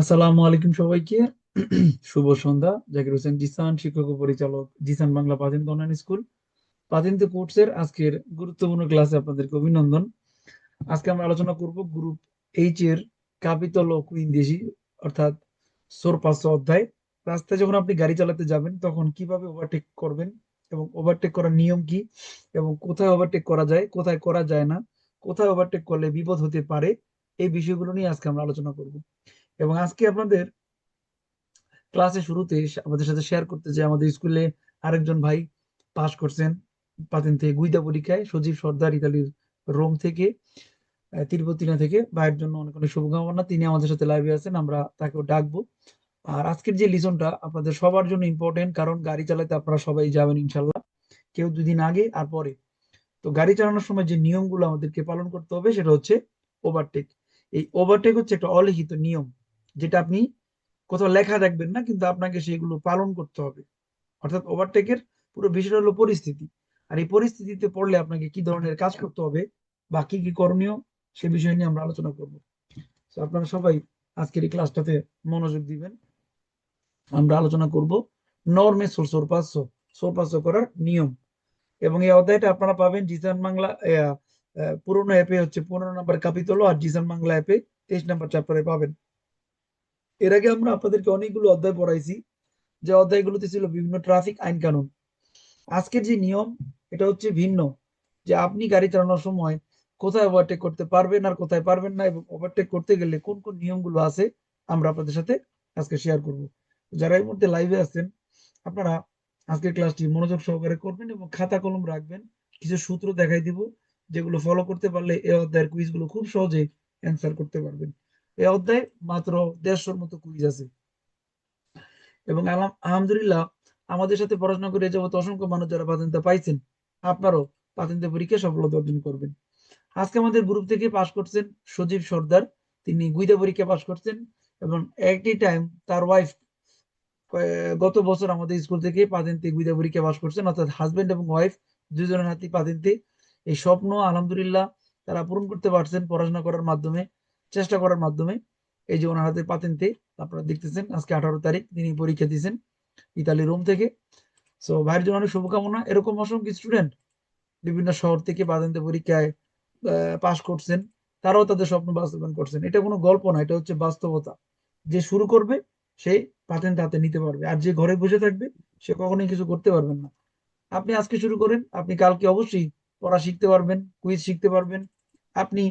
আসসালামু আলাইকুম সবাইকে। শুভ সন্ধ্যা। জাকির হোসেন জিসান, শিক্ষক ও পরিচালক জিসান বাংলা পাতিন্ত অনলাইন স্কুল। পাতিন্ত কোর্সের আজকের গুরুত্বপূর্ণ ক্লাসে আপনাদেরকে অভিনন্দন। আজকে আমরা আলোচনা করব গ্রুপ এইচ এর কাপিতল ও কুইন্দেশি অর্থাৎ সোর পাঁচশো অধ্যায়। রাস্তায় যখন আপনি গাড়ি চালাতে যাবেন, তখন কীভাবে ওভারটেক করবেন এবং ওভারটেক করার নিয়ম কি এবং কোথায় ওভারটেক করা যায়, কোথায় করা যায় না, কোথায় ওভারটেক করলে বিপদ হতে পারে, এই বিষয়গুলো নিয়ে আজকে আমরা আলোচনা করব। এবং আজকে আপনাদের ক্লাসের শুরুতে আমাদের সাথে শেয়ার করতে যে আমাদের স্কুলে আরেকজন ভাই পাশ করছেন পাতেন থেকে গুইদা পরীক্ষায়, সজীব সর্দার ইতালির রোম থেকে তিরুপতিনা থেকে। ভাইয়ের জন্য অনেক অনেক শুভকামনা। তিনি আমাদের সাথে লাইভে আছেন, আমরা তাকেও ডাকবো। আর আজকের যে লিসনটা আপনাদের সবার জন্য ইম্পর্টেন্ট কারণ গাড়ি চালাতে আপনারা সবাই যাবেন ইনশাল্লাহ কেউ দুদিন আগে, আর পরে। তো গাড়ি চালানোর সময় যে নিয়মগুলো আমাদেরকে পালন করতে হবে, সেটা হচ্ছে ওভারটেক এই ওভারটেক হচ্ছে একটা অলিখিত নিয়ম। যেটা আপনি কোথাও লেখা দেখবেন না, কিন্তু আপনাকে সেগুলো পালন করতে হবে। অর্থাৎ ওভারটেকের পুরো বিষয়টা হলো পরিস্থিতি। আর এই পরিস্থিতিতে পড়লে আপনাকে কি ধরনের কাজ করতে হবে বা কি কি করণীয়, সে বিষয় নিয়ে আমরা আলোচনা করব। তো আপনারা সবাই আজকের এই ক্লাসটাতে মনোযোগ দিবেন। আমরা আলোচনা করব নর্মে সোর পাঁচশো সোর করার নিয়ম। এবং এই অধ্যায়টা আপনারা পাবেন জিসান বাংলা পুরোনো অ্যাপে হচ্ছে পনেরো নাম্বার কাপিতল আর জিসান বাংলা অ্যাপে তেইশ নাম্বার চ্যাপ্টারে পাবেন। এর আগে আমরা আপনাদেরকে অনেকগুলো অধ্যায় পড়াইছি। যে অধ্যায়গুলোতে ছিল বিভিন্ন ট্রাফিক আইন কানুন। আজকের যে নিয়ম, এটা হচ্ছে ভিন্ন। যে আপনি গাড়ি চালানোর সময় কোথায় ওভারটেক করতে পারবেন আর কোথায় পারবেন না এবং ওভারটেক করতে গেলে কোন কোন নিয়মগুলো আছে, আমরা আপনাদের সাথে আজকে শেয়ার করব। যারা এই মধ্যে লাইভে আছেন, আপনারা আজকের ক্লাসটি মনোযোগ সহকারে করবেন এবং খাতা কলম রাখবেন। কিছু সূত্র দেখাই দিব, যেগুলো ফলো করতে পারলে এই অধ্যায়ের কুইজগুলো খুব সহজে অ্যান্সার করতে পারবেন। এই অধ্যায় মাত্র দেড়শোর মতো কুইজ আছে। এবং আলহামদুলিল্লাহ, আমাদের সাথে পড়াশোনা করে যাবত অসংখ্য মানুষ যারা পাইছেন, আপনারও পাতেন্তা পরীক্ষা সফলতা অর্জন করবেন। আজকে আমাদের গ্রুপ থেকে পাশ করছেন সজীব সর্দার, তিনি গুইদা পরীক্ষা পাশ করছেন এবং একই টাইম তার ওয়াইফ গত বছর আমাদের স্কুল থেকে পাতেন্তে গুইদা পরীক্ষা পাশ করছেন, অর্থাৎ হাজবেন্ড এবং ওয়াইফ দুজনের হাতে পাতেন্তে। এই স্বপ্ন, আলহামদুলিল্লাহ, তারা পূরণ করতে পারছেন পড়াশোনা করার মাধ্যমে। চেষ্টা করার মাধ্যমে এই যে ওনার হাতে পাতেনতে আপনারা দেখতেছেন, আজকে আঠারো তারিখ, তিনি পরীক্ষা দিয়েছেন ইতালি রোম থেকে। সো ভাইয়ের জন্য অনেক শুভকামনা। এরকম অসংখ্য স্টুডেন্ট বিভিন্ন শহর থেকে পাতেন্তে পরীক্ষায় পাশ করছেন, তারাও তাদের স্বপ্ন বাস্তবায়ন করছেন। এটা কোনো গল্প না, এটা হচ্ছে বাস্তবতা। যে শুরু করবে, সে পাতেন্ট হাতে নিতে পারবে। আর যে ঘরে বসে থাকবে, সে কখনোই কিছু করতে পারবেন না। আপনি আজকে শুরু করেন, আপনি কালকে অবশ্যই পড়া শিখতে পারবেন কুইজ শিখতে পারবেন। আপনি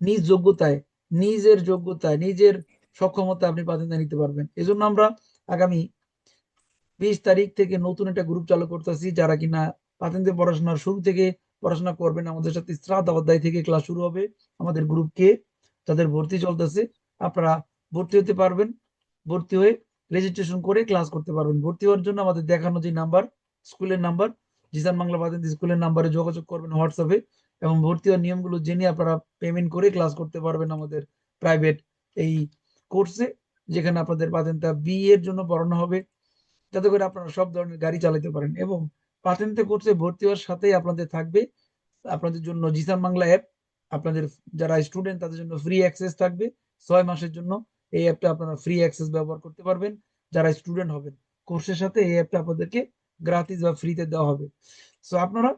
নিজ যোগ্যতায়, নিজের যোগ্যতায়, নিজের সক্ষমতা আপনি প্রাধান্য নিতে পারবেন। এজন্য আমরা আগামী বিশ তারিখ থেকে নতুন একটা গ্রুপ চালু করতেছি, যারা কিনা পাতেন্তে পড়াশোনার শুরু থেকে পড়াশোনা করবেন, আমাদের সাথে শ্রাদ্ধ অধ্যায় থেকে ক্লাস শুরু হবে আমাদের গ্রুপকে তাদের ভর্তি চলতেছে। আপনারা ভর্তি হতে পারবেন, ভর্তি হয়ে রেজিস্ট্রেশন করে ক্লাস করতে পারবেন। ভর্তি হওয়ার জন্য আমাদের দেখানো যে নাম্বার স্কুলের নাম্বার জিসান বাংলা পাতেন্ত স্কুলের নাম্বারে যোগাযোগ করবেন হোয়াটসঅ্যাপে এবং ভর্তি হওয়ার নিয়মগুলো জেনে আপনারা পেমেন্ট করে ক্লাস করতে পারবেন আমাদের প্রাইভেট এই কোর্সে যেখানে আপনাদের পাতেন্তা বি এর জন্য পড়ানো হবে। যাতে করে আপনারা সব ধরনের গাড়ি চালাতে পারেন এবং পাতেন্তে কোর্সে ভর্তি হওয়ার সাথেই আপনাদের থাকবে আপনাদের জন্য জিসান বাংলা অ্যাপ আপনাদের যারা স্টুডেন্ট তাদের জন্য ফ্রি অ্যাক্সেস থাকবে। ছয় মাসের জন্য এই অ্যাপটা আপনারা ফ্রি অ্যাক্সেস ব্যবহার করতে পারবেন। যারা স্টুডেন্ট হবেন কোর্সের সাথে এই অ্যাপটা আপনাদেরকে গ্রাতিস বা ফ্রিতে দেওয়া হবে। সো আপনারা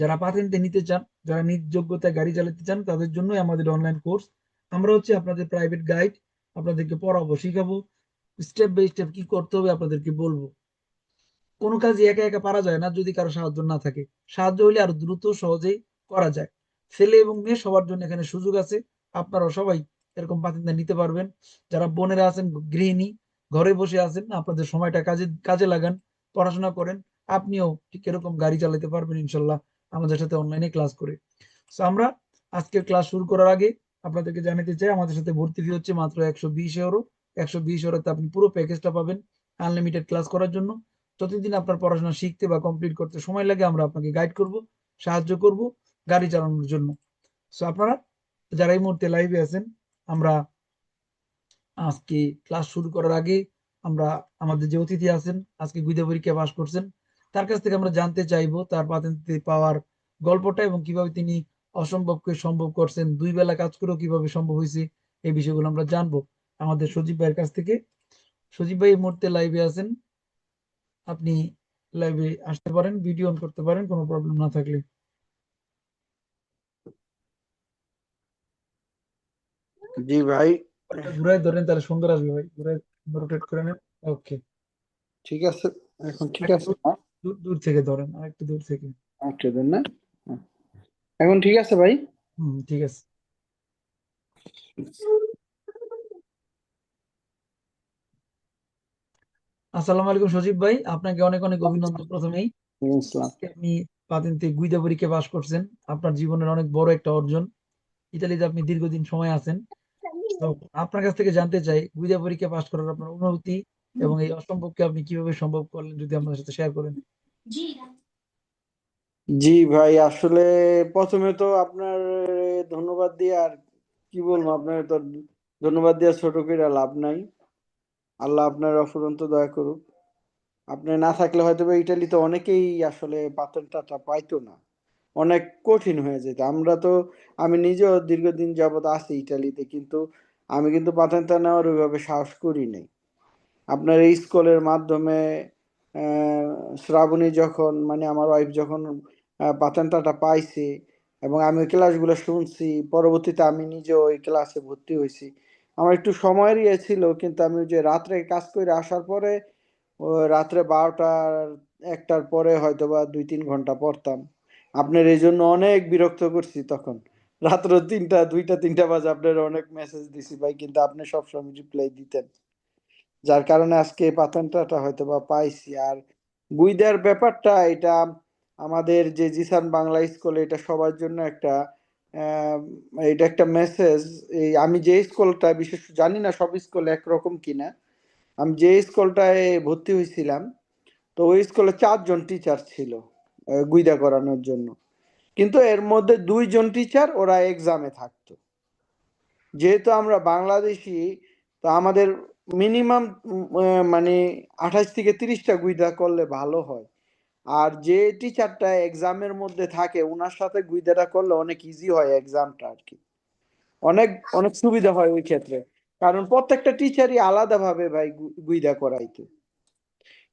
যারা পাতেন্টে নিতে চান, যারা নিজ যোগ্যতায় গাড়ি চালাতে চান, তাদের জন্যই আমাদের অনলাইন কোর্স আমরা হচ্ছে আপনাদের প্রাইভেট গাইড আপনাদেরকে পড়াবো, শিখাবো। স্টেপ বাই স্টেপ কি করতে হবে আপনাদেরকে বলব। কোনো কাজ একা একা পারা যায় না যদি কারও সাহায্য না থাকে। সাহায্য হলে আরও দ্রুত, সহজেই করা যায়। ছেলে এবং মেয়ে সবার জন্য এখানে সুযোগ আছে। আপনারা সবাই এরকম পাতিন্দা নিতে পারবেন। যারা বোনেরা আছেন, গৃহিণী, ঘরে বসে আছেন, আপনাদের সময়টা কাজে কাজে লাগান, পড়াশোনা করেন। আপনিও ঠিক এরকম গাড়ি চালাতে পারবেন ইনশাল্লাহ। আমাদের সাথে অনলাইনে ক্লাস করে। তো আমরা আজকের ক্লাস শুরু করার আগে আপনাদেরকে জানাতে চাই, আমাদের সাথে ভর্তি ফি হচ্ছে মাত্র একশো বিশ ইউরো একশো বিশ ইউরোতে আপনি পুরো প্যাকেজটা পাবেন আনলিমিটেড ক্লাস করার জন্য। যতদিন আপনার পড়াশোনা শিখতে বা কমপ্লিট করতে সময় লাগে, আমরা আপনাকে গাইড করব, সাহায্য করব গাড়ি চালানোর জন্য। সো আপনারা যারা এই মুহূর্তে লাইভে আছেন, আমরা আজকে ক্লাস শুরু করার আগে আমরা আমাদের যে অতিথি আছেন, আজকে গুইদা পরীক্ষা পাস করছেন তার কাছ থেকে আমরা জানতে চাইব তার পাতেন্তে পাওয়ার গল্পটা এবং কীভাবে তিনি অসম্ভবকে সম্ভব করছেন দুই বেলা কাজ করেও কীভাবে সম্ভব হয়েছে এই বিষয়গুলো আমরা জানব আমাদের সজীব ভাইয়ের কাছ থেকে। সজীব ভাই এই মুহূর্তে লাইভে আছেন। আপনি লাইভে আসতে পারেন ভিডিও অন করতে পারেন কোনো প্রবলেম না থাকলে। জি ভাই। ঘুরাই ধরেন তাহলে সুন্দর আসবে ভাই। ঘুরাই রোটেট করে নেন। ওকে ঠিক আছে এখন ঠিক আছে। না দূর থেকে ধরেন আর একটু দূর থেকে। আচ্ছা দেন না? হ্যাঁ। এখন ঠিক আছে ভাই? হুম ঠিক আছে। আসসালামু আলাইকুম সজীব ভাই আপনাকে অনেক অনেক অভিনন্দন প্রথমেই। আপনি পাতেন্তে গুইদা পরীক্ষা পাশ করছেন আপনার জীবনের অনেক বড় একটা অর্জন। ইতালিতে আপনি দীর্ঘদিন সময় আছেন। তো আপনার কাছ থেকে জানতে চাই গুইদা পরীক্ষা পাশ করার আপনার অনুভূতি এবং এই অসম্ভবকে আপনি কীভাবে সম্ভব করলেন যদি আপনার সাথে শেয়ার করেন? জি। ভাই আসলে প্রথমে তো আপনার ধন্যবাদ দিয়ে আর কি বলব আপনার তো ধন্যবাদ দিয়ে ছোট করে লাভ নাই। আল্লাহ আপনার অফুরন্ত দয়া করুক। আপনি না থাকলে হয়তো ইটালিতে অনেকেই আসলে পাথরটা পাইতো না। অনেক কঠিন হয়ে যেত। আমরা তো আমি নিজেও দীর্ঘদিন যাবত আছি ইটালিতে কিন্তু আমি কিন্তু পাতেন্তা নেওয়ার ওইভাবে সাহস করি নাই। আপনার এই স্কুলের মাধ্যমে শ্রাবণী যখন মানে আমার ওয়াইফ যখন পাতেন্তাটা পাইছে এবং আমি ওই ক্লাসগুলো শুনছি, পরবর্তীতে আমি নিজেও ওই ক্লাসে ভর্তি হয়েছি। আমার একটু সময়ের ইয়ে ছিল, কিন্তু আমি যে রাত্রে কাজ করে আসার পরে রাত্রে বারোটার, একটার পরে হয়তো বা দুই তিন ঘণ্টা পড়তাম। আপনার এই জন্য অনেক বিরক্ত করছি তখন। রাত্র তিনটা, দুইটা, তিনটা বাজে আপনার অনেক মেসেজ দিছি, ভাই, কিন্তু আপনি সবসময় রিপ্লাই দিতেন। যার কারণে আজকে এই হয়তো বা পাইছি। আর গুইদার ব্যাপারটা, এটা আমাদের যে জিসান বাংলা স্কুল, এটা সবার জন্য একটা এটা একটা মেসেজ এই আমি যে স্কুলটা, বিশেষ জানি না সব স্কুল একরকম কিনা, আমি যে স্কুলটায় ভর্তি হয়েছিলাম, তো ওই স্কুলে চারজন টিচার ছিল গুইদা করানোর জন্য। কিন্তু এর মধ্যে দুইজন টিচার ওরা এক্সামে থাকতো। যেহেতু আমরা বাংলাদেশি তো আমাদের মিনিমাম মানে আঠাশ থেকে তিরিশটা গুইদা করলে ভালো হয়। আর যে টিচারটা এক্সামের মধ্যে থাকে ওনার সাথে গুইদাটা করলে অনেক ইজি হয় এক্সামটা আর কি। অনেক অনেক সুবিধা হয় ওই ক্ষেত্রে। কারণ প্রত্যেকটা টিচারই আলাদাভাবে ভাই গুইদা করাইতো।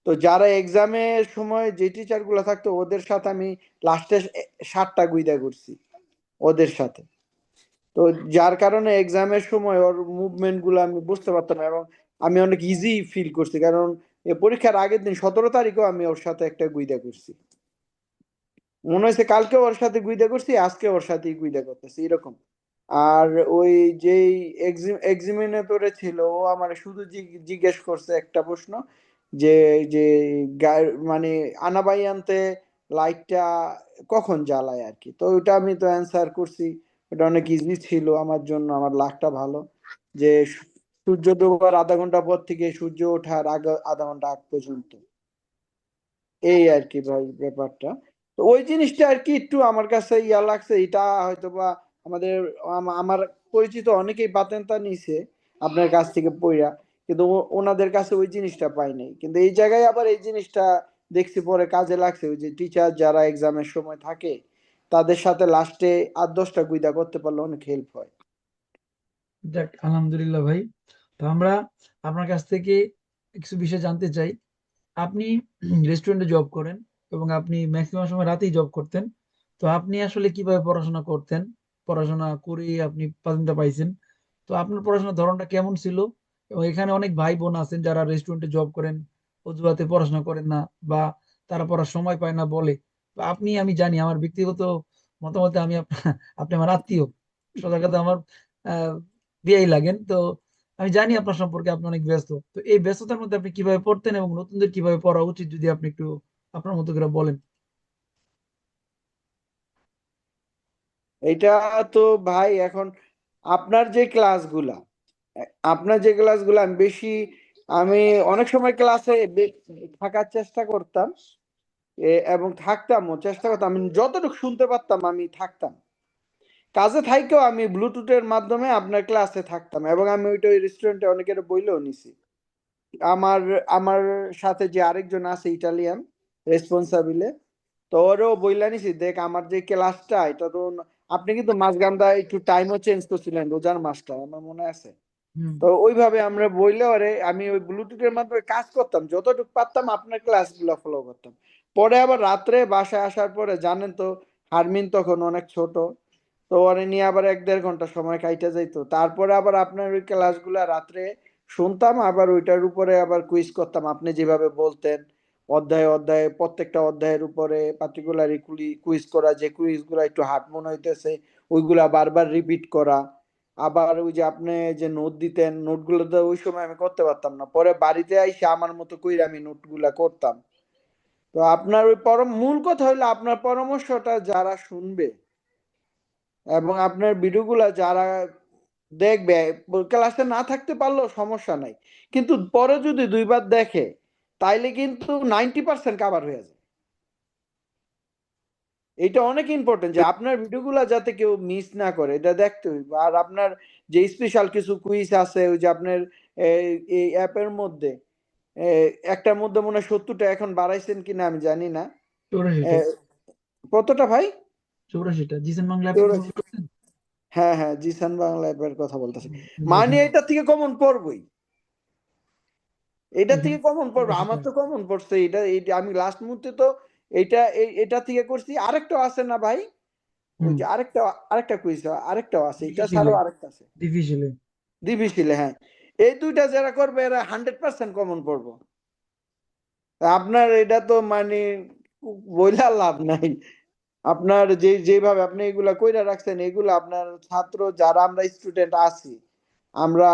তো যারা এক্সামের সময় যে টিচারগুলো থাকতো, ওদের সাথে আমি লাস্টে সাতটা গুইদা করছি। ওদের সাথে। তো যার কারণে এক্সামের সময় ওর মুভমেন্টগুলো আমি বুঝতে পারতাম না এবং আমি অনেক ইজি ফিল করছি। কারণ পরীক্ষার আগের দিন সতেরো তারিখেও আমি ওর সাথে একটা গুইদা করছি। মনে হয়েছে কালকে ওর সাথে গুইদা করছি, আজকে ওর সাথেই গুইদা করতেছি, এরকম। আর ওই যেই এক্সামিনেটরে ছিল, ও আমার শুধু জিজ্ঞেস করছে একটা প্রশ্ন যে যে মানে আনাবাই আনতে লাইটটা কখন জ্বালায় আর কি? তো ওইটা আমি তো অ্যান্সার করছি। ওটা অনেক ইজি ছিল আমার জন্য, আমার লাকটা ভালো। যে সূর্য ডোবার আধা ঘণ্টা পর থেকে সূর্য ওঠার আগে, আধা ঘণ্টা আগ পর্যন্ত। এই আর কি ভাই ব্যাপারটা। তো ওই জিনিসটা আর কি একটু আমার কাছে ইয়া লাগছে, এটা হয়তো বা আমাদের আমার পরিচিত অনেকেই পাতেন্তা নিছে আপনার কাছ থেকে পইরা, কিন্তু ওনাদের কাছে ওই জিনিসটা পাই নাই। কিন্তু এই জায়গায় আবার এই জিনিসটা দেখছি পরে কাজে লাগছে, ওই যে টিচার যারা এক্সামের সময় থাকে তাদের সাথে লাস্টে আট দশটা গুইদা করতে পারলে অনেক হেল্প হয়। যাক আলহামদুলিল্লাহ ভাই। তো আমরা আপনার কাছ থেকে কিছু বিষয় জানতে চাই। আপনি রেস্টুরেন্টে জব করেন এবং আপনি ম্যাক্সিমাম সময় রাতেই জব করতেন। তো আপনি আসলে কীভাবে পড়াশোনা করতেন? পড়াশোনা করে আপনি পাতেন্টটা পাইছেন। তো আপনার পড়াশোনার ধরনটা কেমন ছিল? এবং এখানে অনেক ভাই বোন আছেন যারা রেস্টুরেন্টে জব করেন, অজুহাতে পড়াশোনা করেন না বা তারা পড়ার সময় পায় না বলে। আপনি, আমি জানি, আমার ব্যক্তিগত মতামতে আমি আপনি আমার আত্মীয়। সোজা কথা আমার বিয়েই লাগেন। তো আমি জানি আপনার সম্পর্কে আপনি অনেক ব্যস্ত। তো এই ব্যস্ততার মধ্যে আপনি কীভাবে পড়তেন এবং নতুনদের কীভাবে পড়া উচিত, যদি আপনি একটু আপনার মতো করে বলেন? এটা তো ভাই, এখন আপনার যে ক্লাসগুলা আপনার যে ক্লাসগুলো, আমি বেশি, আমি অনেক সময় ক্লাসে থাকার চেষ্টা করতাম। এবং থাকতাম চেষ্টা করতাম। আমি যতটুকু শুনতে পারতাম আমি থাকতাম। কাজে থাইকেও আমি ব্লুটুথের মাধ্যমে আপনার ক্লাসে থাকতাম এবং আমি ওইটা ওই রেস্টুরেন্টে অনেকের বইলেও নিছি। আমার আমার সাথে যে আরেকজন আছে ইটালিয়ান রেসপন্সাবিলে তো ওরও বইলা নিছি দেখ আমার যে ক্লাসটা এটা তো আপনি কিন্তু মাঝগানটা একটু টাইমও চেঞ্জ করছিলেন রোজার মাসটা আমার মনে আছে। তো ওইভাবে আমরা বইলে ওরে আমি ওই ব্লুটুথের মাধ্যমে কাজ করতাম যতটুকু পারতাম আপনার ক্লাসগুলো ফলো করতাম। পরে আবার রাত্রে বাসায় আসার পরে জানেন তো, হারমিন তখন অনেক ছোট, তো ওরে নিয়ে আবার এক দেড় ঘণ্টা সময় কাইটে যাইতো। তারপরে আবার আপনার ওই ক্লাসগুলা রাত্রে শুনতাম, আবার ওইটার উপরে আবার কুইজ করতাম, আপনি যেভাবে বলতেন, অধ্যায়ে অধ্যায়ে, প্রত্যেকটা অধ্যায়ের উপরে পার্টিকুলারলি কুইজ করা, যে কুইজগুলো একটু হার্ড মনে হইতেছে, ওইগুলা বারবার রিপিট করা। আবার ওই যে আপনি যে নোট দিতেন নোটগুলো তো ওই সময় আমি করতে পারতাম না। পরে বাড়িতে আইসা আমার মতো কইরা আমি নোটগুলা করতাম। তো আপনার ওই পরম, মূল কথা হলো আপনার পরামর্শটা যারা শুনবে এবং আপনার ভিডিওগুলা যারা দেখবে, ক্লাসে না থাকতে পারলেও সমস্যা নাই। কিন্তু পরে যদি দুইবার দেখে, তাইলে কিন্তু নাইনটি পার্সেন্ট কাভার হয়ে যায়। এটা অনেক ইম্পর্টেন্ট যে আপনার ভিডিওগুলা যাতে কেউ মিস না করে, এটা দেখতে হইবে। আর আপনার যে স্পেশাল কিছু কুইজ আছে, ওই যে আপনার এই- অ্যাপের মধ্যে একটার মধ্যে মনে হয় সত্তরটা এখন বাড়াইছেন কিনা আমি জানি না। কতটা ভাই? চৌরাশিটা। জিসেন বাংলা হ্যাঁ হ্যাঁ জিসান বাংলা অ্যাপের কথা বলতেছে মানে এটা থেকে কমন পড়বই এটা থেকে কমন পড়বে আমার তো কমন পড়ছে এটা আমি লাস্ট মুহূর্তে তো এটা এটা থেকে করছি। আরেকটা আছে না ভাই? আরেকটা আরেকটা কুইজ আরেকটাও আছে। এটা ছাড়াও আরেকটা আছে। ডিফিসিলে ডিভিসিলে হ্যাঁ। এই দুইটা যারা করবে, এরা হান্ড্রেড পার্সেন্ট কমন পড়ব আপনার এটা তো মানে বইলা লাভ নাই। আপনার যে, যেভাবে আপনি এগুলা কইরা রাখছেন, এগুলো আপনার ছাত্র যারা আমরা স্টুডেন্ট আছি, আমরা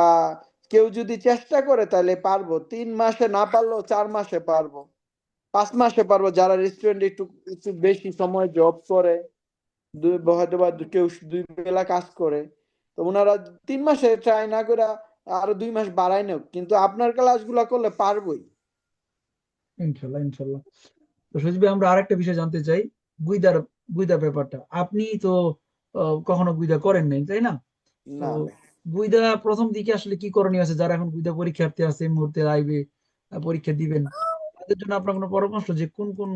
কেউ যদি চেষ্টা করে তাহলে পারব। তিন মাসে না পারলেও চার মাসে পারব। পাঁচ মাসে পারব। যারা রেস্টুরেন্ট একটু একটু বেশি সময় জব করে, দুই হয়তো বা কেউ দুই বেলা কাজ করে, তো ওনারা তিন মাসে ট্রাই না করে আরও দুই মাস বাড়ায় নেও। কিন্তু আপনার ক্লাসগুলো করলে পারবোই। ইনশাল্লাহ ইনশাল্লাহ। তো সজীব আমরা আরেকটা বিষয় জানতে চাই। গুইদার গুইদার ব্যাপারটা আপনি তো কখনো গুইদা করেন নাই তাই না? না গুইদা প্রথম দিকে আসলে কি করণীয় আছে? যারা এখন গুইদা পরীক্ষার্থী আছে এই মুহূর্তে আইবে পরীক্ষা দিবেন তাদের জন্য আপনার কোনো পরামর্শ যে কোন কোন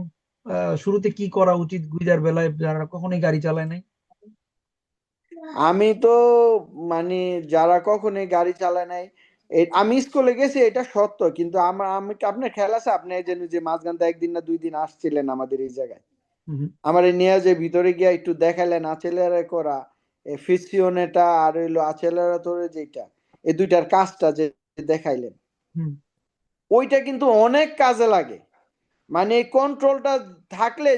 আহ, শুরুতে কি করা উচিত গুইদার বেলায়? যারা কখনোই গাড়ি চালায় নাই। আমি তো মানে যারা কখনোই গাড়ি চালায় নাই আমি স্কুলে গেছি এটা সত্য কিন্তু আমার আমি আপনার খেয়াল আছে? আপনি যে যে মাঝখানটা একদিন না দুই দিন আসছিলেন আমাদের এই জায়গায়। আমার নিয়ে যে ভিতরে গিয়ে একটু দেখালেন আচেলেরা করা ফিসিওনেটা আর হইল আচেলেরা তোরে যেটা এই দুইটার কাজটা যে দেখাইলেন। ওইটা কিন্তু অনেক কাজে লাগে। মানে এই কন্ট্রোলটা থাকলে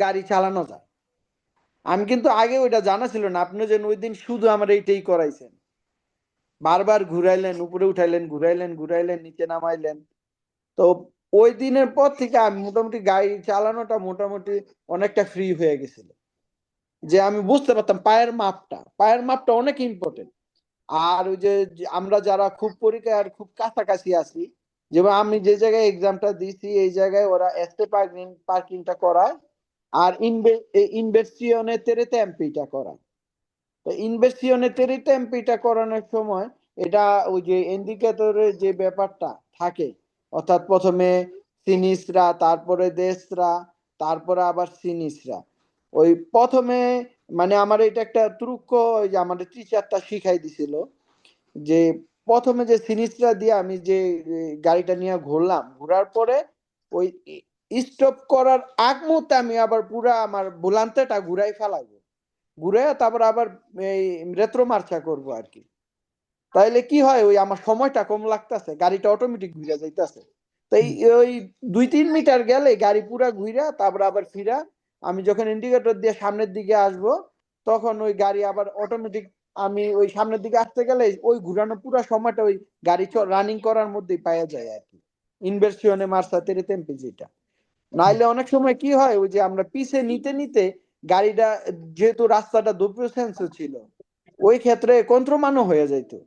গাড়ি চালানো যায়। আমি কিন্তু আগে ওইটা জানা ছিল না। আপনি যেন ওই দিন শুধু আমার এইটাই করাইছেন। বারবার ঘুরাইলেন, উপরে উঠাইলেন, ঘুরাইলেন ঘুরাইলেন, নিচে নামাইলেন। তো ওই দিনের পর থেকে আমি মোটামুটি গাড়ি চালানোটা মোটামুটি অনেকটা ফ্রি হয়ে গেছিল। যে আমি বুঝতে পারতাম পায়ের মাপটা। পায়ের মাপটা অনেক ইম্পর্টেন্ট আর ওই যে আমরা যারা খুব পরীক্ষার খুব কাছাকাছি আছি, যেমন আমি যে জায়গায় এক্সামটা দিছি এই জায়গায় ওরা এসতে পার্কিং পার্কিংটা করায়। আর ইনভেস্টিয়নে তেরে টেম্পিটা করায় তো ইনভেস্টিয়নে তেরে টেম্পিটা করানোর সময় এটা ওই যে ইন্ডিকেটরের যে ব্যাপারটা থাকে, অর্থাৎ প্রথমে সিনিসরা, তারপরে দেশরা, তারপরে আবার সিনিসরা। ওই প্রথমে মানে আমার এটা একটা ত্রুক্ষ ওই যে আমাদের টিচারটা শিখাই দিছিল যে প্রথমে যে সিনিসরা দিয়ে আমি যে গাড়িটা নিয়ে ঘুরলাম, ঘোরার পরে ওই স্টপ করার আগ মুহূর্তে আমি আবার পুরা আমার ভুলান্তেটা ঘুরাই ফেলাবো। ঘুরে তারপর আবার এই রেত্রো মার্চা করব আর কি তাইলে কি হয় ওই আমার সময়টা কম লাগতেছে গাড়িটা অটোমেটিক ঘুরে যাইতেছে। তাই ওই দুই তিন মিটার গেলে গাড়ি পুরা ঘুরা তারপর আবার ফিরা আমি যখন ইন্ডিকেটর দিয়ে সামনের দিকে আসব তখন ওই গাড়ি আবার অটোমেটিক আমি ওই সামনের দিকে আসতে গেলে ওই ঘুরানো পুরা সময়টা ওই গাড়ি রানিং করার মধ্যেই পাওয়া যায় আর কি ইনভার্সিওনে মার্সা তেরে টেম্পে যেটা। নাইলে অনেক সময় কি হয় ওই যে আমরা পিছে নিতে নিতে গাড়িটা যেহেতু রাস্তাটা দুপুর সেন্স ছিল ওই ক্ষেত্রে কন্ত্রমানও হয়ে যাইতো।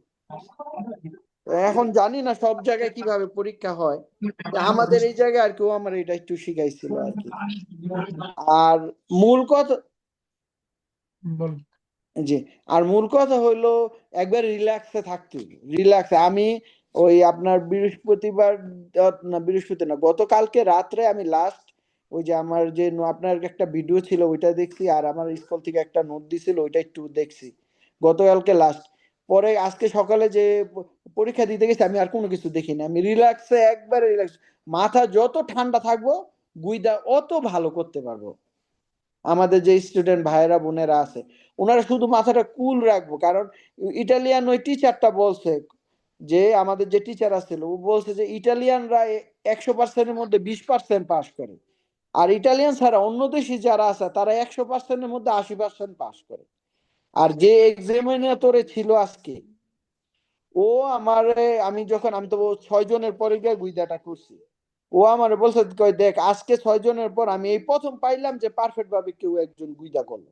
এখন জানি না সব জায়গায় কীভাবে পরীক্ষা হয় আমাদের এই জায়গায় আর কেউ আমার এটা একটু শিখাইছিল আর কি। আর মূল কথা জি আর মূল কথা হইল একবার রিল্যাক্সে থাকতে রিল্যাক্সে আমি ওই আপনার বৃহস্পতিবার না বৃহস্পতি না, গতকালকে রাত্রে আমি লাস্ট ওই যে আমার যে আপনার একটা ভিডিও ছিল ওইটা দেখছি আর আমার স্কুল থেকে একটা নোট দিছিল, ওইটা একটু দেখছি। গতকালকে লাস্ট পরে আজকে সকালে যে পরীক্ষা দিতে গেছি, আমি আর কোনো কিছু দেখি না। আমি রিল্যাক্সে একবারে রিল্যাক্স মাথা যত ঠান্ডা থাকব, গুইদা অত ভালো করতে পারব। আমাদের যে স্টুডেন্ট ভাইয়েরা, বোনেরা আছে, ওনারা শুধু মাথাটা কুল রাখব, কারণ ইটালিয়ান ওই টিচারটা বলছে যে আমাদের যে টিচার আছিল ও বলছে যে ইটালিয়ানরা একশো পার্সেন্টের মধ্যে বিশ পার্সেন্ট পাস করে। আর ইটালিয়ান ছাড়া অন্য দেশি যারা আছে, তারা একশো পার্সেন্টের মধ্যে আশি পার্সেন্ট পাস করে। আর যে এক্সামিনেটরে ছিল আজকে, ও আমার, আমি যখন, আমি তো ছয় জনের পরে গিয়ে গুইদাটা করছি। ও আমার বলছে দেখ, আজকে ছয় জনের পর আমি এই প্রথম পাইলাম যে পারফেক্ট ভাবে কেউ একজন গুইদা করল।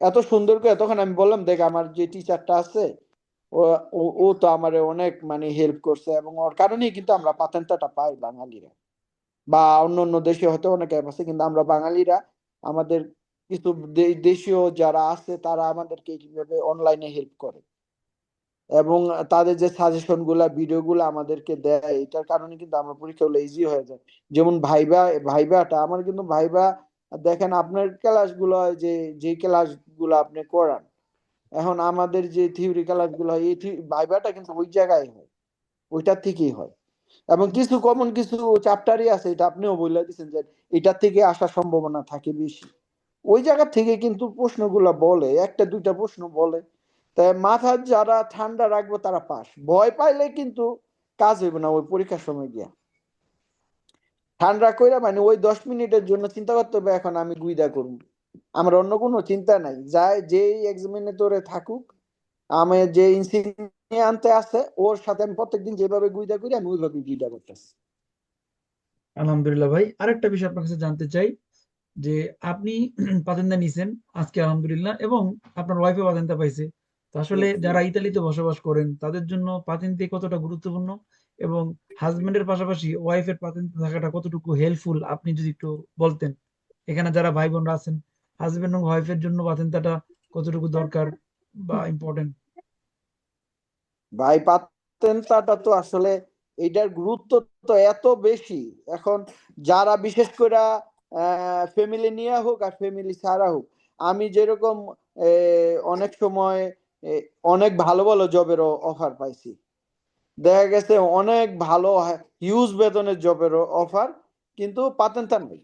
এত সুন্দর করে, তখন আমি বললাম, দেখ, আমার যে টিচারটা আছে ও তো আমারে অনেক মানে হেল্প করছে এবং ওর কারণেই কিন্তু আমরা পাতেন্তাটা পাই বাঙালিরা। বা অন্য অন্য দেশে হয়তো অনেক অ্যাপ আছে, কিন্তু আমরা বাঙালিরা আমাদের কিছু দেশীয় যারা আছে, তারা আমাদেরকে কীভাবে অনলাইনে হেল্প করে। এবং তাদের যে সাজেশনগুলা ভিডিও গুলা আমাদেরকে দেয়, এটার কারণে কিন্তু আমরা পরীক্ষাগুলো ইজি হয়ে যায়। যেমন ভাইবা ভাইবাটা আমার কিন্তু ভাইবা দেখেন আপনার ক্লাসগুলো যে যে ক্লাসগুলো আপনি করান এখন আমাদের যে থিওরি গুলো হয়, এই ভাইবাটা কিন্তু ওই জায়গায় হয়। ওইটার থেকেই হয়। এবং কিছু কমন কিছু চ্যাপ্টারই আছে, এটা আপনিও বলে দিচ্ছেন যে এটার থেকে আসার সম্ভাবনা থাকে বেশি। ওই জায়গা থেকে কিন্তু প্রশ্নগুলো বলে, একটা, দুইটা প্রশ্ন বলে। তাই মাথা যারা ঠান্ডা রাখব তারা পাস। ভয় পাইলে কিন্তু কাজ হইবে না ওই পরীক্ষার সময় গিয়া। ঠান্ডা কইরা মানে ওই দশ মিনিটের জন্য চিন্তা করতে হবে, এখন আমি গুইদা করব। আমার অন্য কোনো চিন্তা নাই। যাই যেই এক্সামিনেটরে থাকুক আমি যে ইনসিগনিয়া আনতে আছে ওর সাথে আমি প্রত্যেকদিন যেভাবে গুইদা করি আমি ওইভাবে গুইদা করতেছি। আলহামদুলিল্লাহ ভাই আরেকটা বিষয় আপনার কাছে জানতে চাই যে আপনি পাতেন্তা নিছেন আজকে আলহামদুলিল্লাহ এবং আপনার ওয়াইফে পাতেন্তা পাইছে। তো আসলে যারা ইতালিতে বসবাস করেন তাদের জন্য পাতেন্তে কতটা গুরুত্বপূর্ণ এবং হাজবেন্ডের পাশাপাশি ওয়াইফের পাতেন্তে থাকাটা কতটুকু হেল্পফুল আপনি যদি একটু বলতেন। এখানে যারা ভাই বোনরা আছেন হাজবেন্ড এবং ওয়াইফের জন্য পাতেন্তাটা কতটুকু দরকার বা ইম্পর্টেন্ট ভাই পাতেন্তাটা তো আসলে এটার গুরুত্ব তো এত বেশি। এখন যারা বিশেষ করে ফ্যামিলি নিয়ে হোক আর ফ্যামিলি ছাড়া হোক, আমি যেরকম অনেক সময় অনেক ভালো ভালো জবের অফার পাইছি। দেখা গেছে অনেক ভালো হিউজ বেতনের জবের অফার কিন্তু পাতেন তার নেই।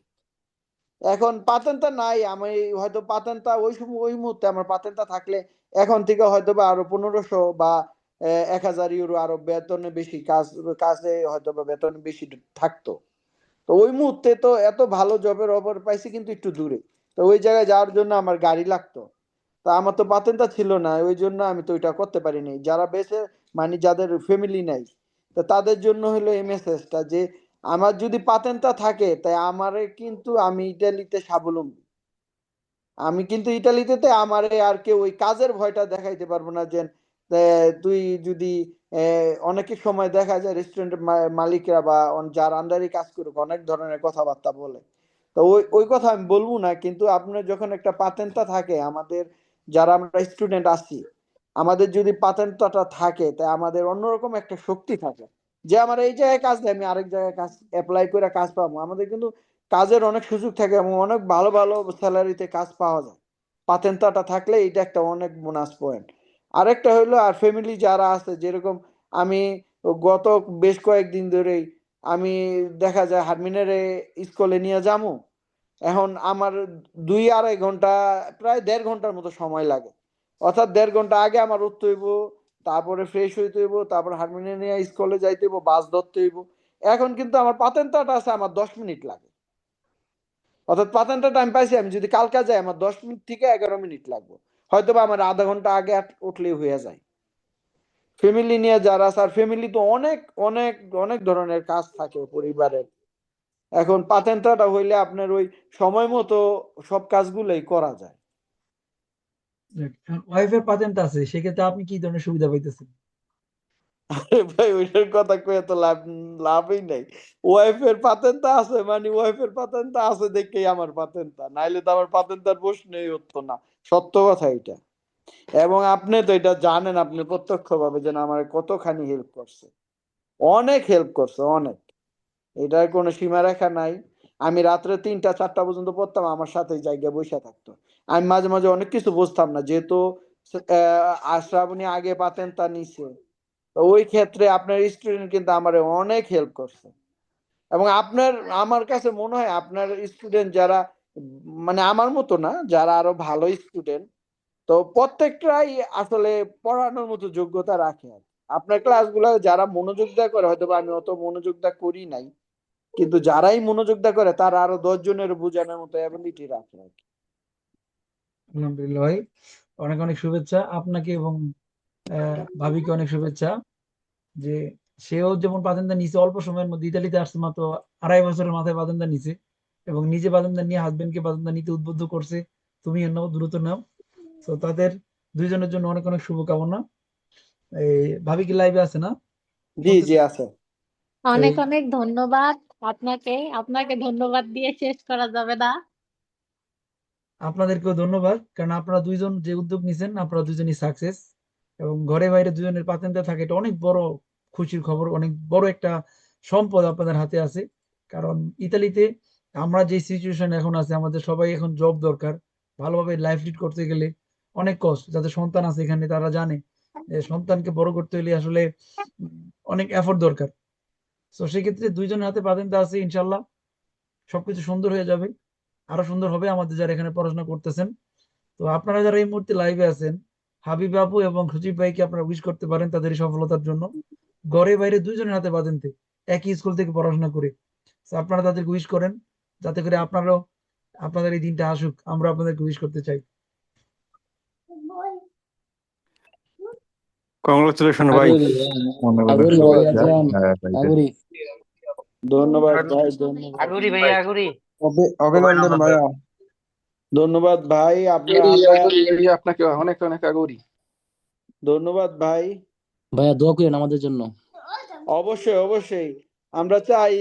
এখন পাতেন্তা নাই, আমি হয়তো পাতেন্তা ওই সময় ওই মুহূর্তে আমার পাতেন্তা থাকলে এখন থেকে হয়তো বা আরও পনেরোশো বা এক হাজার ইউরো আরও বেতনে বেশি কাজ, কাজে হয়তো বা বেতন বেশি থাকতো। তো ওই মুহূর্তে তো এত ভালো জবের অফার পাইছি কিন্তু একটু দূরে। তো ওই জায়গায় যাওয়ার জন্য আমার গাড়ি লাগতো। তা আমার তো পাতেন্তা ছিল না, ওই জন্য আমি তো ওইটা করতে পারিনি। যারা বেঁচে মানে যাদের ফ্যামিলি নাই, তো তাদের জন্য হলো এই মেসেজটা যে আমার যদি পাতেন্তা থাকে, তাই আমারে কিন্তু আমি ইটালিতে স্বাবলম্বী। আমি কিন্তু ইটালিতে তে আমারে আর কেউ ওই কাজের ভয়টা দেখাইতে পারব না যে তুই যদি অনেকের সময় দেখা যায় রেস্টুরেন্টের মালিকরা বা যার আন্ডারে কাজ করুক, অনেক ধরনের কথাবার্তা বলে। তো ওই ওই কথা আমি বলব না, কিন্তু আপনার যখন একটা পাতেন্তা থাকে, আমাদের যারা আমরা স্টুডেন্ট আছি, আমাদের যদি পাতেন্তাটা থাকে, তাই আমাদের অন্যরকম একটা শক্তি থাকে। যে আমার এই জায়গায় কাজ নেই আমি আরেক জায়গায় কাজ অ্যাপ্লাই করে কাজ পাবো। আমাদের কিন্তু কাজের অনেক সুযোগ থাকে এবং অনেক ভালো ভালো স্যালারিতে কাজ পাওয়া যায়। পাতেন্তাটা থাকলে এটা একটা অনেক বোনাস পয়েন্ট আরেকটা হলো আর ফ্যামিলি যারা আছে, যেরকম আমি গত বেশ কয়েকদিন ধরেই আমি দেখা যায় হারমিনের স্কুলে নিয়ে যাব এখন আমার দুই আড়াই ঘণ্টা, প্রায় দেড় ঘণ্টার মতো সময় লাগে। অর্থাৎ দেড় ঘণ্টা আগে আমার উঠতে হইব তারপরে ফ্রেশ হইতে হইব, তারপর হারমিনে নিয়ে স্কুলে যাইতে হইব, বাস ধরতে হইব। এখন কিন্তু আমার পাতেন্তাটা আছে, আমার দশ মিনিট লাগে। অর্থাৎ পাতেন্টা টাইম পাইছি আমি, যদি কালকে যাই, আমার দশ মিনিট থেকে এগারো মিনিট লাগবে। হয়তো বা আমার আধা ঘণ্টা আগে উঠলেই হয়ে যায়। ফ্যামিলি নিয়ে যারা আছে, আর ফ্যামিলি তো অনেক অনেক অনেক ধরনের কাজ থাকে পরিবারের। এখন পাতেন্টাটা হইলে আপনার ওই সময় মতো সব কাজগুলোই করা যায়। ওয়াইফের আছে, সেক্ষেত্রে আপনি কি ধরনের সুবিধা পাইতেছেন? আরে ভাই, ওইটার কথা কয়ে তো লাভ, লাভই নাই। ওয়াইফের আছে মানে ওয়াইফের আছে দেখেই আমার নাইলে তো আমার প্রশ্নই হতো না। সত্য কথা এটা এবং আপনি তো এটা জানেন, আপনি প্রত্যক্ষ ভাবে যেন আমার কতখানি হেল্প করছে। অনেক হেল্প করছে, অনেক। এটার কোনো সীমারেখা নাই। আমি রাত্রে তিনটা, চারটা পর্যন্ত পড়তাম, আমার সাথে জায়গায় বসে থাকতো। আমি মাঝে মাঝে অনেক কিছু বুঝতাম না যেহেতু আহ, আশ্রাবণী আগে পাতেন তা নিচে ওই ক্ষেত্রে আপনার স্টুডেন্ট কিন্তু আমার অনেক হেল্প করছে এবং আপনার আমার কাছে মনে হয় আপনার স্টুডেন্ট যারা মানে আমার মতো না যারা আরও ভালো স্টুডেন্ট তো প্রত্যেকটাই আসলে পড়ানোর মতো যোগ্যতা রাখে আর। আপনার ক্লাসগুলো যারা মনোযোগ দেওয়া করে হয়তো আমি অত মনোযোগ দেওয়া করি নাই কিন্তু যারাই মনোযোগ দেওয়া করে তারা আরও দশ জনের বোঝানোর মতো অ্যাবিলিটি রাখে আর কি। আলহামদুলিল্লাহ ভাই। অনেক অনেক শুভেচ্ছা আপনাকে এবং ভাবিকে অনেক শুভেচ্ছা। যে সেও যেমন বাজেন্দা নিচে অল্প সময়ের মধ্যে ইতালিতে আসছে মাত্র আড়াই বছরের মাথায় বাজেন্দা নিচে এবং নিজে বাজেন্দা নিয়ে হাজবেন্ডকে বাজেন্দা নিতে উদ্বুদ্ধ করছে। তুমি নাও দ্রুত নাও। তো তাদের দুইজনের জন্য অনেক অনেক শুভকামনা। এই ভাবি কি লাইভে আছে না? জি জি আছে। অনেক অনেক ধন্যবাদ। আপনাকে আপনাকে ধন্যবাদ দিয়ে শেষ করা যাবে না। আপনাদেরকেও ধন্যবাদ। কারণ আপনারা দুইজন যে উদ্যোগ নিছেন, আপনারা দুজনই সাকসেস এবং ঘরে বাইরে দুজনের পাতেন্তে থাকে, এটা অনেক বড় খুশির খবর, অনেক বড় একটা সম্পদ আপনাদের হাতে আছে। কারণ ইতালিতে আমরা যে সিচুয়েশন এখন আছে, আমাদের সবাই এখন জব দরকার, ভালোভাবে লাইফ লিড করতে গেলে অনেক কষ্ট যাদের সন্তান আছে এখানে, তারা জানে যে সন্তানকে বড় করতে হলে আসলে অনেক এফোর্ট দরকার। তো সেক্ষেত্রে দুইজনের হাতে পাতেন্তে আছে, ইনশাল্লাহ সবকিছু সুন্দর হয়ে যাবে। আরও সুন্দর হবে আমাদের যারা এখানে পড়াশোনা করতেছেন। তো আপনারা যারা এই মুহূর্তে লাইভে আছেন হাবিব আপু এবং সজীব ভাইকে আপনারা উইশ করতে পারেন তাদের সফলতার জন্য। ঘরে বাইরে দুইজনের হাতে বাঁধেনতে একই স্কুল থেকে পড়াশোনা করে। আপনারা তাদেরকে উইশ করেন যাতে করে আপনারাও আপনাদের এই দিনটা আসুক আমরা আপনাদেরকে উইশ করতে চাই। কংগ্রেচুলেশন ভাই। আগুরি ভাই আজান ভাই, আগুরি ধন্যবাদ। ভাই ধন্যবাদ অভিনন্দন ভাইয়া। ধন্যবাদ ভাই আপনি আপনাকে অনেক অনেক আগুরি। ধন্যবাদ ভাই। ভাইয়া দোয়া করেন আমাদের জন্য। অবশ্যই অবশ্যই। আমরা চাই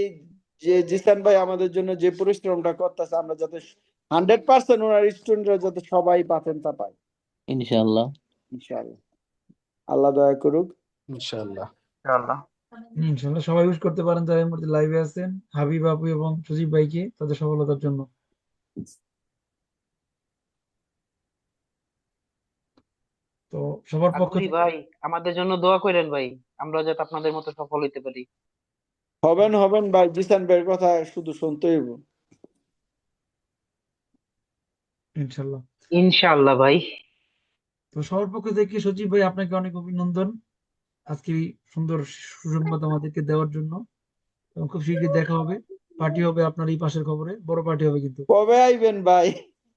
যে জিসান ভাই আমাদের জন্য যে পরিশ্রমটা করতেছে আমরা যাতে হান্ড্রেড পার্সেন্ট ওনার স্টুডেন্টরা যাতে সবাই পাতেন তা পায়। ইনশাআল্লাহ। ইনশাআল্লাহ। আল্লাহ দয়া করুক। ইনশাআল্লাহ। ইনশাল্লাহ সবাই উইশ করতে পারেন যারা এই মুহূর্তে লাইভে আছেন। হাবিব আপু এবং সজীব ভাইকে তাদের সফলতার জন্য। তো সবার পক্ষ থেকে ভাই আমাদের জন্য দোয়া করেন ভাই। আমরা যাতে আপনাদের মতো সফল হইতে পারি। হবেন হবেন ভাই। জিসান ভাইয়ের কথা শুধু শুনতেই হইব। ইনশাল্লাহ ইনশাআল্লাহ ভাই। তো সবার পক্ষ থেকে সজীব ভাই আপনাকে অনেক অভিনন্দন। আজকে সুন্দর সুসংবাদ আমাদেরকে দেওয়ার জন্য এবং খুব শীঘ্রই দেখা হবে পার্টি হবে আপনার এই পাশের খবরে বড় পার্টি হবে কিন্তু। কবে আইবেন ভাই?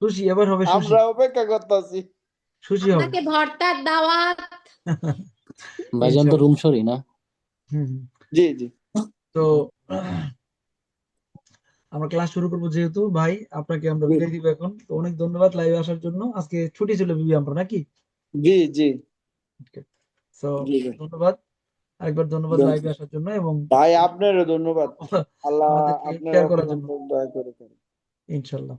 সুশি এবার হবে সুশি। আমরা অপেক্ষা করতেছি। সুশি হবে। আপনাকে ভর্তার দাওয়াত। ভাইজান তো রুম সরি না। জি জি। তো আমরা ক্লাস শুরু করব যেহেতু। ভাই আপনাকে আমরা বিদায় দিব এখন। তো অনেক ধন্যবাদ লাইভে আসার জন্য। আজকে ছুটি ছিল বিবি আমরা নাকি? জি জি। ভাই। ধন্যবাদ আরেকবার ধন্যবাদ। লাইভে আসার জন্য এবং ভাই আপনারও ধন্যবাদ আল্লাহ আপনার করার জন্য। দয়া করে ইনশাল্লাহ